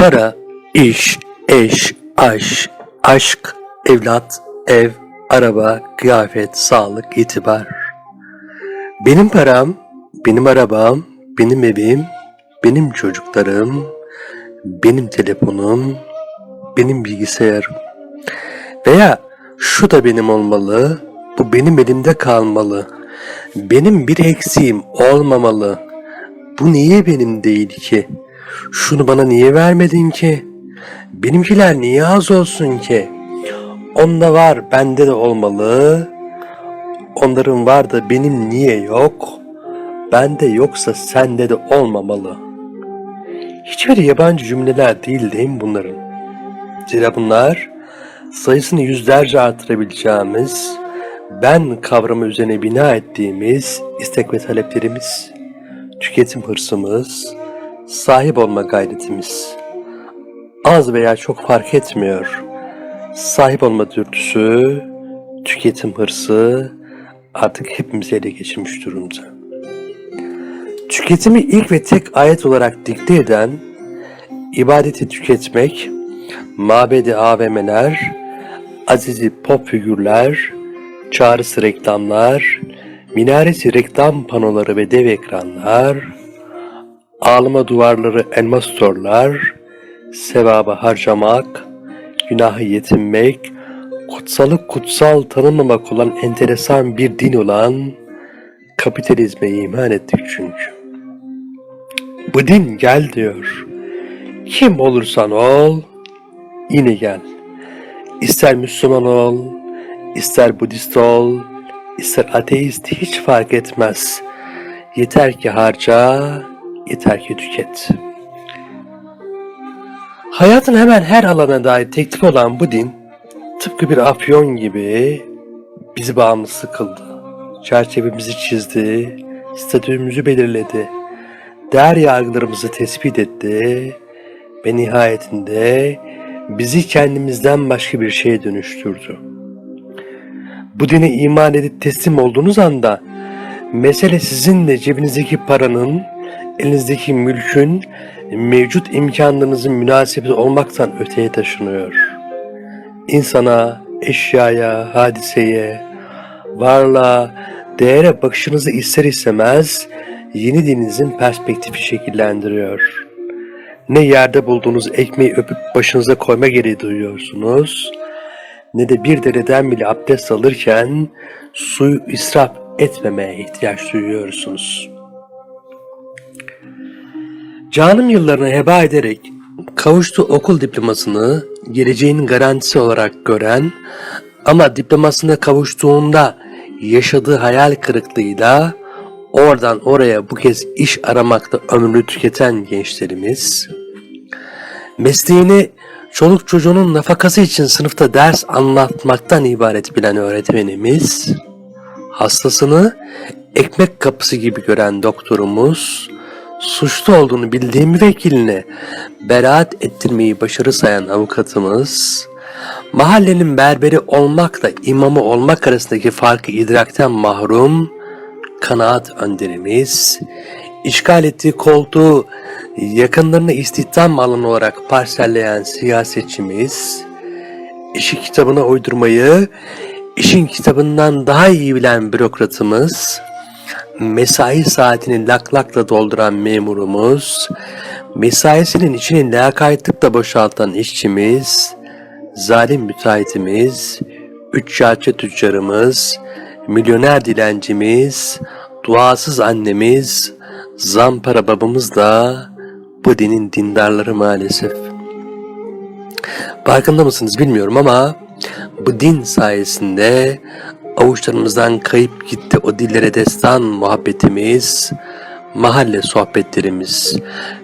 Para, iş, eş, aş, aşk, evlat, ev, araba, kıyafet, sağlık, itibar. Benim param, benim arabam, benim evim, benim çocuklarım, benim telefonum, benim bilgisayarım. Veya şu da benim olmalı, bu benim elimde kalmalı. Benim bir eksiğim olmamalı. Bu niye benim değil ki? Şunu bana niye vermedin ki? Benimkiler niye az olsun ki? Onda var, bende de olmalı. Onların var da benim niye yok? Bende yoksa sende de olmamalı. Hiçbiri yabancı cümleler değil değil mi bunların? Zira bunlar sayısını yüzlerce artırabileceğimiz, ben kavramı üzerine bina ettiğimiz istek ve taleplerimiz, tüketim hırsımız, sahip olma gayretimiz. Az veya çok fark etmiyor. Sahip olma dürtüsü, tüketim hırsı artık hepimizi ele geçirmiş durumda. Tüketimi ilk ve tek ayet olarak dikte eden, ibadeti tüketmek, mabedi AVM'ler, azizi pop figürler, çağrısı reklamlar, minaresi reklam panoları ve dev ekranlar, ağlama duvarları elmas storlar, sevaba harcamak, günahı yetinmek, kutsalı kutsal tanımamak olan enteresan bir din olan kapitalizme iman ettik çünkü. Bu din gel diyor. Kim olursan ol, yine gel. İster Müslüman ol, ister Budist ol, ister ateist hiç fark etmez. Yeter ki harca, yeter ki tüket. Hayatın hemen her alana dair teklif olan bu din, tıpkı bir afyon gibi bizi bağımlısı kıldı. Çerçevemizi çizdi, statümüzü belirledi, değer yargılarımızı tespit etti ve nihayetinde bizi kendimizden başka bir şeye dönüştürdü. Bu dine iman edip teslim olduğunuz anda mesele sizin de cebinizdeki paranın, elinizdeki mülkün, mevcut imkanlarınızın münasebeti olmaktan öteye taşınıyor. İnsana, eşyaya, hadiseye, varlığa, değere bakışınızı ister istemez yeni dininizin perspektifi şekillendiriyor. Ne yerde bulduğunuz ekmeği öpüp başınıza koyma gereği duyuyorsunuz, ne de bir dereden bile abdest alırken suyu israf etmemeye ihtiyaç duyuyorsunuz. Canım yıllarını heba ederek kavuştuğu okul diplomasını geleceğinin garantisi olarak gören ama diplomasına kavuştuğunda yaşadığı hayal kırıklığıyla oradan oraya bu kez iş aramakta ömrünü tüketen gençlerimiz, mesleğini çoluk çocuğunun nafakası için sınıfta ders anlatmaktan ibaret bilen öğretmenimiz, hastasını ekmek kapısı gibi gören doktorumuz, suçlu olduğunu bildiği müvekkiline beraat ettirmeyi başarı sayan avukatımız, mahallenin berberi olmakla imamı olmak arasındaki farkı idrakten mahrum, kanaat önderimiz, işgal ettiği koltuğu yakınlarını istihdam alanı olarak parselleyen siyasetçimiz, işi kitabına uydurmayı işin kitabından daha iyi bilen bürokratımız, mesai saatini laklakla dolduran memurumuz, mesaisinin içini lakaytlıkla boşaltan işçimiz, zalim müteahhitimiz, üçkağıtçı tüccarımız, milyoner dilencimiz, duasız annemiz, zampara babamız da bu dinin dindarları maalesef. Farkında mısınız bilmiyorum ama bu din sayesinde avuçlarımızdan kayıp gitti o dillere destan muhabbetimiz, mahalle sohbetlerimiz,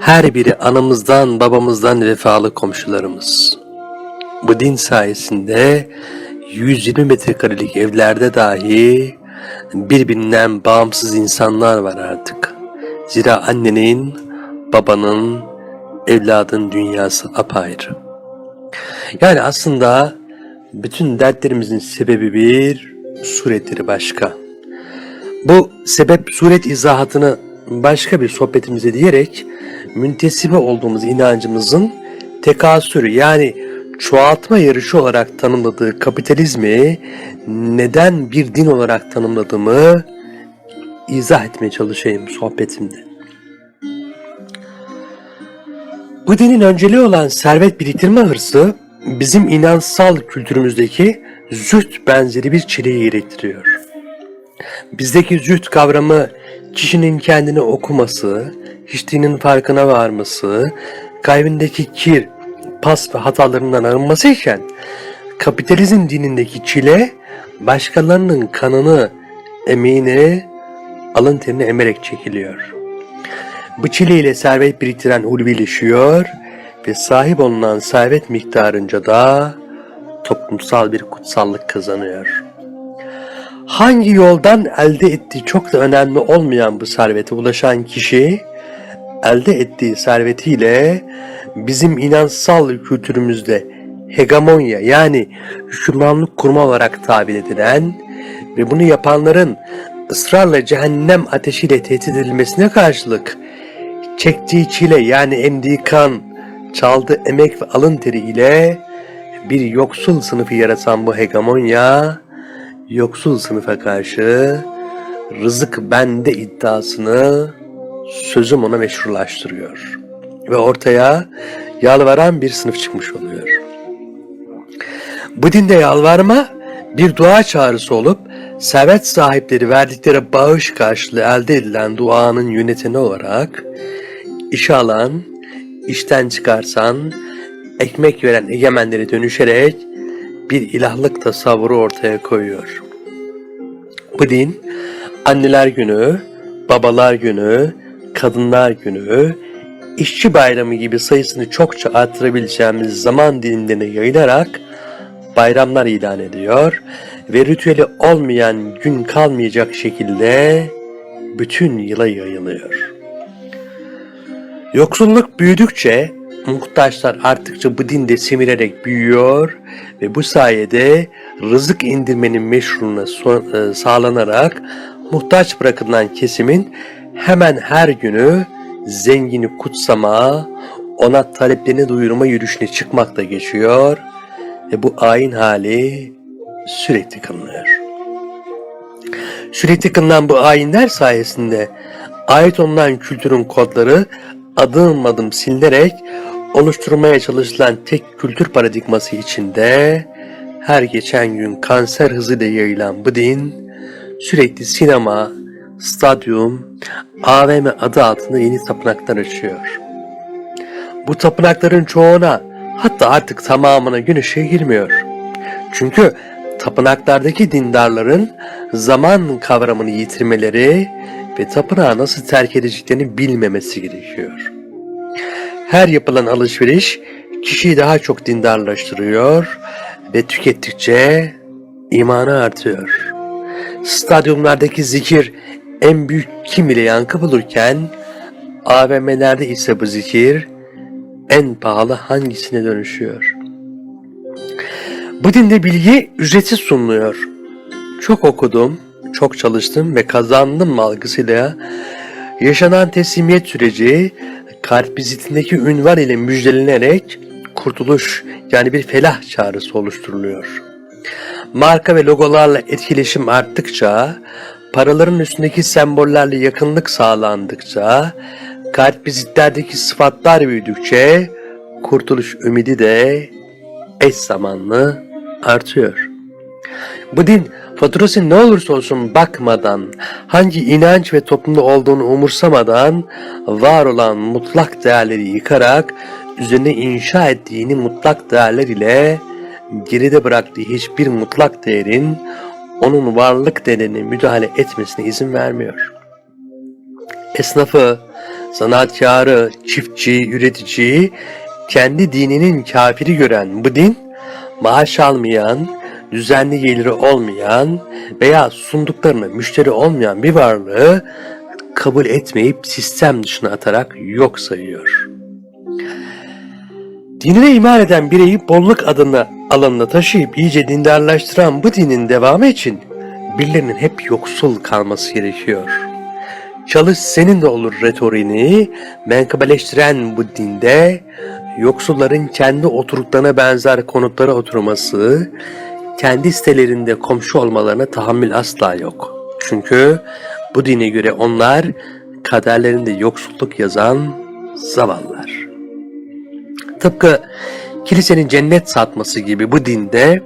her biri anamızdan babamızdan vefalı komşularımız. Bu din sayesinde 120 metrekarelik evlerde dahi birbirinden bağımsız insanlar var artık. Zira annenin, babanın, evladın dünyası apayrı. Yani aslında bütün dertlerimizin sebebi bir, suretleri başka. Bu sebep suret izahatını başka bir sohbetimize diyerek müntesibe olduğumuz inancımızın tekasür yani çoğaltma yarışı olarak tanımladığı kapitalizmi neden bir din olarak tanımladığımı izah etmeye çalışayım sohbetimde. Bu dinin önceliği olan servet biriktirme hırsı bizim inansal kültürümüzdeki züht benzeri bir çileyi gerektiriyor. Bizdeki züht kavramı kişinin kendini okuması, hiçliğinin farkına varması, kalbindeki kir, pas ve hatalarından arınması iken kapitalizm dinindeki çile başkalarının kanını, emeğini, alın terini emerek çekiliyor. Bu çileyle servet biriktiren ulvileşiyor ve sahip olunan servet miktarınca da toplumsal bir kutsallık kazanıyor. Hangi yoldan elde ettiği çok da önemli olmayan bu servete ulaşan kişi elde ettiği servetiyle bizim inansal kültürümüzde hegemonya yani hükümranlık kurma olarak tabir edilen ve bunu yapanların ısrarla cehennem ateşiyle tehdit edilmesine karşılık çektiği çile yani emdiği kan, çaldığı emek ve alın teri ile bir yoksul sınıfı yaratan bu hegemonya, yoksul sınıfa karşı rızık bende iddiasını sözüm ona meşrulaştırıyor. Ve ortaya yalvaran bir sınıf çıkmış oluyor. Bu dinde yalvarma bir dua çağrısı olup servet sahipleri verdikleri bağış karşılığı elde edilen duanın yöneteni olarak işe alan, işten çıkarsan, ekmek veren egemenleri dönüşerek bir ilahlık tasavvuru ortaya koyuyor. Bu din anneler günü, babalar günü, kadınlar günü, işçi bayramı gibi sayısını çokça arttırabileceğimiz zaman dilimlerine yayılarak bayramlar ilan ediyor ve ritüeli olmayan gün kalmayacak şekilde bütün yıla yayılıyor. Yoksulluk büyüdükçe muhtaçlar arttıkça bu dinde semirerek büyüyor ve bu sayede rızık indirmenin meşruluğuna e, sağlanarak muhtaç bırakılan kesimin hemen her günü zengini kutsama, ona taleplerini duyurma yürüyüşüne çıkmakta geçiyor ve bu ayin hali sürekli kılınıyor. Sürekli kılınan bu ayinler sayesinde ait olunan kültürün kodları adım adım silinerek oluşturmaya çalışılan tek kültür paradigması içinde her geçen gün kanser hızıyla yayılan bu din sürekli sinema, stadyum, AVM adı altında yeni tapınaklar açıyor. Bu tapınakların çoğuna hatta artık tamamına gün ışığı girmiyor. Çünkü tapınaklardaki dindarların zaman kavramını yitirmeleri ve tapınağı nasıl terk edeceklerini bilmemesi gerekiyor. Her yapılan alışveriş kişiyi daha çok dindarlaştırıyor ve tükettikçe imanı artıyor. Stadyumlardaki zikir en büyük kim ile yankı bulurken AVM'lerde ise bu zikir en pahalı hangisine dönüşüyor? Bu dinde bilgi ücretsiz sunuluyor. Çok okudum, çok çalıştım ve kazandım algısıyla yaşanan teslimiyet süreci kalp vizitindeki ünvan ile müjdelenerek kurtuluş yani bir felah çağrısı oluşturuluyor. Marka ve logolarla etkileşim arttıkça, paraların üstündeki sembollerle yakınlık sağlandıkça, kalp vizitlerdeki sıfatlar büyüdükçe kurtuluş ümidi de eş zamanlı artıyor. Bu din faturası ne olursa olsun bakmadan, hangi inanç ve toplumda olduğunu umursamadan var olan mutlak değerleri yıkarak üzerine inşa ettiğini mutlak değerler ile geride bıraktığı hiçbir mutlak değerin onun varlık değerine müdahale etmesine izin vermiyor. Esnafı, sanatkarı, çiftçi, üreticiyi kendi dininin kafiri gören bu din, maaş almayan, düzenli geliri olmayan veya sunduklarına müşteri olmayan bir varlığı kabul etmeyip sistem dışına atarak yok sayıyor. Dinine iman eden bireyi bolluk adını alanına taşıyıp iyice dindarlaştıran bu dinin devamı için birilerinin hep yoksul kalması gerekiyor. Çalış senin de olur retoriğini menkıbeleştiren bu dinde yoksulların kendi oturuklarına benzer konutlara oturması, kendi sitelerinde komşu olmalarına tahammül asla yok. Çünkü bu dine göre onlar kaderlerinde yoksulluk yazan zavallılar. Tıpkı kilisenin cennet satması gibi bu dinde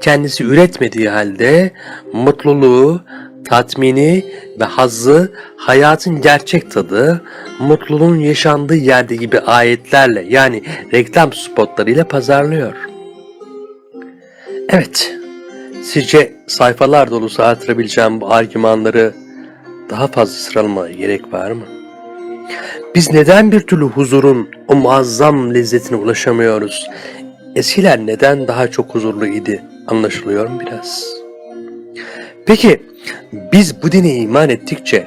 kendisi üretmediği halde mutluluğu, tatmini ve hazzı hayatın gerçek tadı, mutluluğun yaşandığı yerde gibi ayetlerle yani reklam spotlarıyla pazarlıyor. Evet, sizce sayfalar dolusu artırabileceğim bu argümanları daha fazla sıralamaya gerek var mı? Biz neden bir türlü huzurun o muazzam lezzetine ulaşamıyoruz? Eskiler neden daha çok huzurlu idi? Anlaşılıyor mu biraz? Peki biz bu dine iman ettikçe,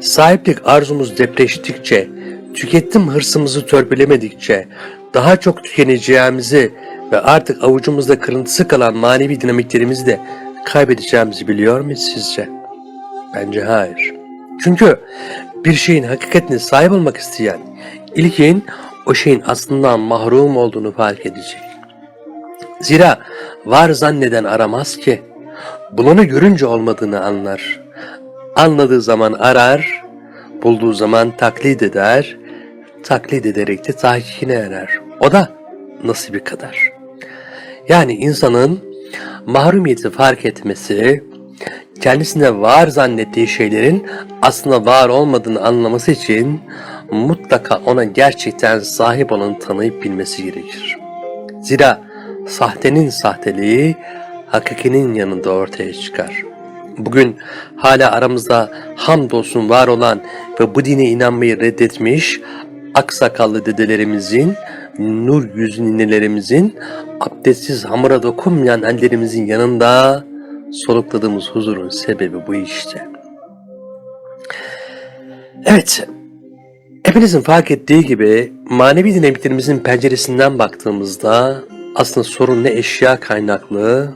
sahiplik arzumuz depreştikçe, tüketim hırsımızı törpülemedikçe, daha çok tükeneceğimizi ve artık avucumuzda kırıntısı kalan manevi dinamiklerimizi de kaybedeceğimizi biliyor muyuz sizce? Bence hayır. Çünkü bir şeyin hakikatine sahip olmak isteyen ilkin o şeyin aslından mahrum olduğunu fark edecek. Zira var zanneden aramaz ki. Bulanı görünce olmadığını anlar. Anladığı zaman arar, bulduğu zaman taklit eder, taklit ederek de tahkikine erer. O da nasibi kadar. Yani insanın mahrumiyeti fark etmesi, kendisinde var zannettiği şeylerin aslında var olmadığını anlaması için mutlaka ona gerçekten sahip olanı tanıyıp bilmesi gerekir. Zira sahtenin sahteliği hakikinin yanında ortaya çıkar. Bugün hala aramızda hamdolsun var olan ve bu dine inanmayı reddetmiş aksakallı dedelerimizin, nur yüzlü ninelerimizin, abdestsiz hamura dokunmayan ellerimizin yanında solukladığımız huzurun sebebi bu işte. Evet, hepinizin fark ettiği gibi manevi dinamiklerimizin penceresinden baktığımızda aslında sorun ne eşya kaynaklı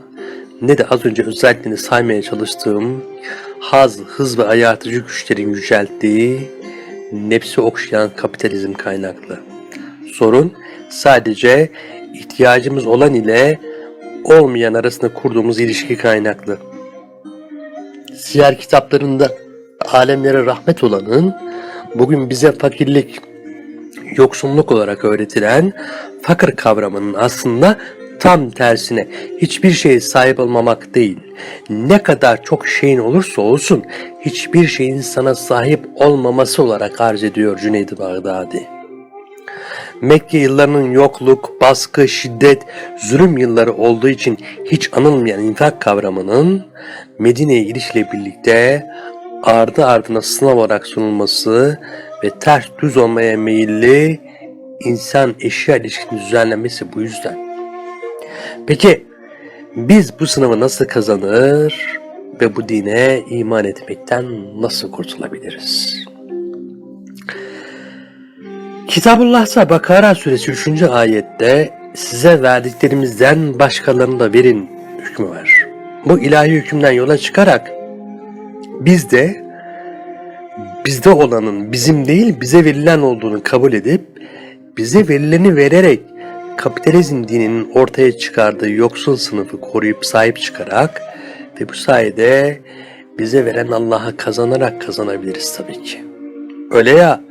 ne de az önce özelliklerini saymaya çalıştığım haz, hız ve ayartıcı güçlerin yücelttiği nefsi okşayan kapitalizm kaynaklı. Sorun sadece ihtiyacımız olan ile olmayan arasında kurduğumuz ilişki kaynaklı. Siyer kitaplarında alemlere rahmet olanın bugün bize fakirlik, yoksunluk olarak öğretilen fakir kavramının aslında tam tersine hiçbir şeye sahip olmamak değil. Ne kadar çok şeyin olursa olsun hiçbir şeyin sana sahip olmaması olarak arz ediyor Cüneyd-i Bağdadi. Mekke yıllarının yokluk, baskı, şiddet, zulüm yılları olduğu için hiç anılmayan infak kavramının Medine'ye girişle birlikte ardı ardına sınav olarak sunulması ve ters düz olmaya meyilli insan eşya ilişkisinin düzenlenmesi bu yüzden. Peki biz bu sınavı nasıl kazanır ve bu dine iman etmekten nasıl kurtulabiliriz? Kitabullah'ta Bakara suresi 3. ayette size verdiklerimizden başkalarını da verin hükmü var. Bu ilahi hükümden yola çıkarak biz de bizde olanın bizim değil bize verilen olduğunu kabul edip bize verileni vererek kapitalizm dininin ortaya çıkardığı yoksul sınıfı koruyup sahip çıkarak ve bu sayede bize veren Allah'a kazanarak kazanabiliriz tabii ki. Öyle ya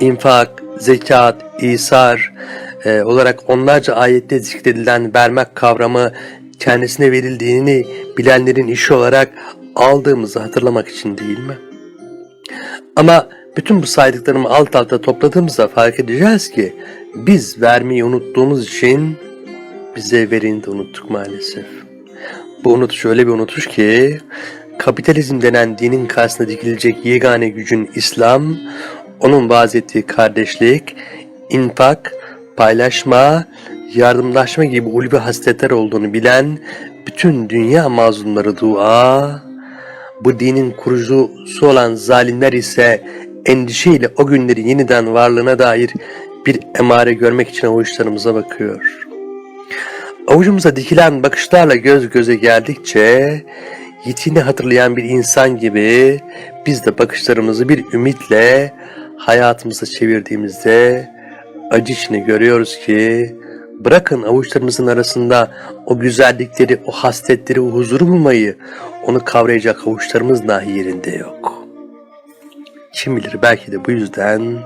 infak, zekat, isar e, olarak onlarca ayette zikredilen vermek kavramı kendisine verildiğini bilenlerin işi olarak aldığımızı hatırlamak için değil mi? Ama bütün bu saydıklarımı alt alta topladığımızda fark edeceğiz ki biz vermeyi unuttuğumuz için bize verin de unuttuk maalesef. Bu unutuş öyle bir unutuş ki kapitalizm denen dinin karşısında dikilecek yegane gücün İslam, onun vaaz ettiği kardeşlik, infak, paylaşma, yardımlaşma gibi ulvi hasletler olduğunu bilen bütün dünya mazlumları dua, bu dinin kurucusu olan zalimler ise endişeyle o günleri yeniden varlığına dair bir emare görmek için avuçlarımıza bakıyor. Avucumuza dikilen bakışlarla göz göze geldikçe yitini hatırlayan bir insan gibi biz de bakışlarımızı bir ümitle hayatımıza çevirdiğimizde acı içinde görüyoruz ki bırakın avuçlarımızın arasında o güzellikleri, o hasletleri, o huzuru bulmayı onu kavrayacak avuçlarımız dahi yerinde yok. Kim bilir belki de bu yüzden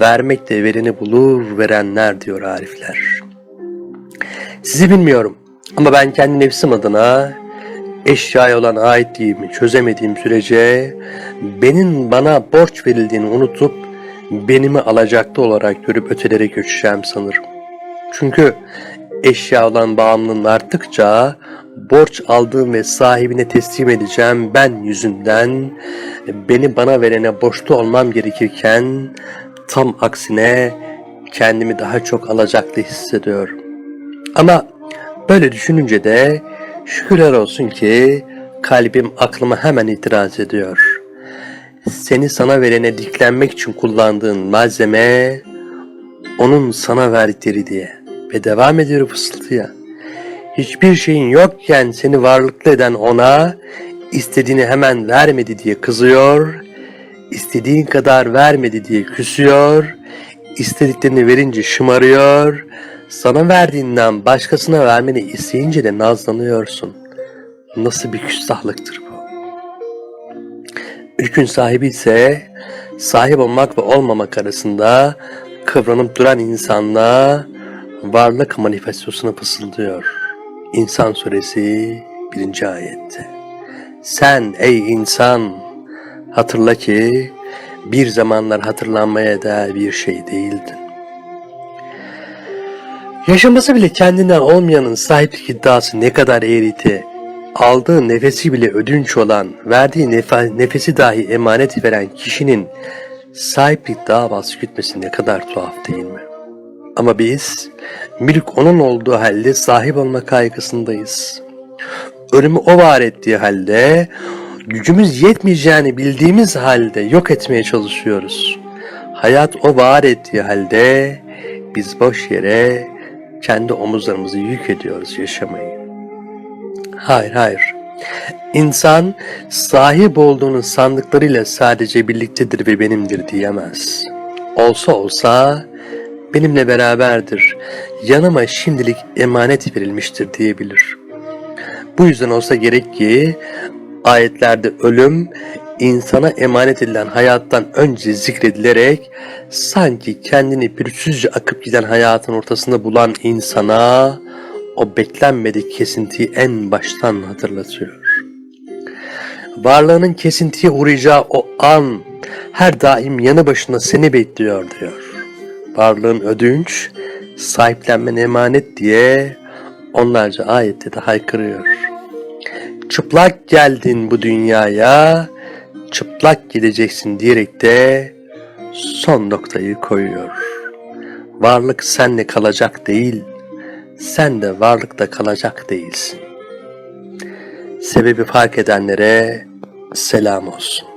vermek de vereni bulur verenler diyor Arifler. Sizi bilmiyorum ama ben kendi nefsim adına eşyaya olan aitliğimi çözemediğim sürece benim bana borç verildiğini unutup benimi alacaklı olarak görüp ötelere göçeceğim sanırım. Çünkü eşya olan bağımlılığım arttıkça borç aldığım ve sahibine teslim edeceğim ben yüzünden beni bana verene borçlu olmam gerekirken tam aksine kendimi daha çok alacaklı hissediyorum. Ama böyle düşününce de şükürler olsun ki kalbim aklıma hemen itiraz ediyor. Seni sana verene diklenmek için kullandığın malzeme onun sana verdikleri diye ve devam ediyor fısıltıya. Hiçbir şeyin yokken seni varlıklı eden ona istediğini hemen vermedi diye kızıyor, istediğin kadar vermedi diye küsüyor, istediklerini verince şımarıyor, sana verdiğinden başkasına vermeni isteyince de nazlanıyorsun. Nasıl bir küstahlıktır bu? Ülkün sahibi ise sahip olmak ve olmamak arasında kıvranıp duran insanla varlık manifestosunu fısıldıyor. İnsan suresi 1. ayette. Sen ey insan hatırla ki bir zamanlar hatırlanmaya değer bir şey değildin. Yaşaması bile kendinden olmayanın sahiplik iddiası ne kadar eğriti, aldığı nefesi bile ödünç olan, verdiği nefe- nefesi dahi emanet veren kişinin sahiplik davası gütmesi ne kadar tuhaf değil mi? Ama biz mülk onun olduğu halde sahip olma kaygısındayız. Ölümü o var ettiği halde gücümüz yetmeyeceğini bildiğimiz halde yok etmeye çalışıyoruz. Hayat o var ettiği halde biz boş yere kendi omuzlarımızı yük ediyoruz yaşamayı. Hayır hayır. İnsan sahip olduğunun sandıklarıyla sadece birliktedir ve benimdir diyemez. Olsa olsa benimle beraberdir, yanıma şimdilik emanet verilmiştir diyebilir. Bu yüzden olsa gerek ki ayetlerde ölüm insana emanet edilen hayattan önce zikredilerek sanki kendini pürüzsüzce akıp giden hayatın ortasında bulan insana o beklenmedik kesintiyi en baştan hatırlatıyor. Varlığının kesintiye uğrayacağı o an her daim yanı başında seni bekliyor diyor. Varlığın ödünç, sahiplenmen emanet diye onlarca ayette de haykırıyor. Çıplak geldin bu dünyaya, çıplak gideceksin diyerek de son noktayı koyuyor. Varlık senle kalacak değil, sen de varlıkta kalacak değilsin. Sebebi fark edenlere selam olsun.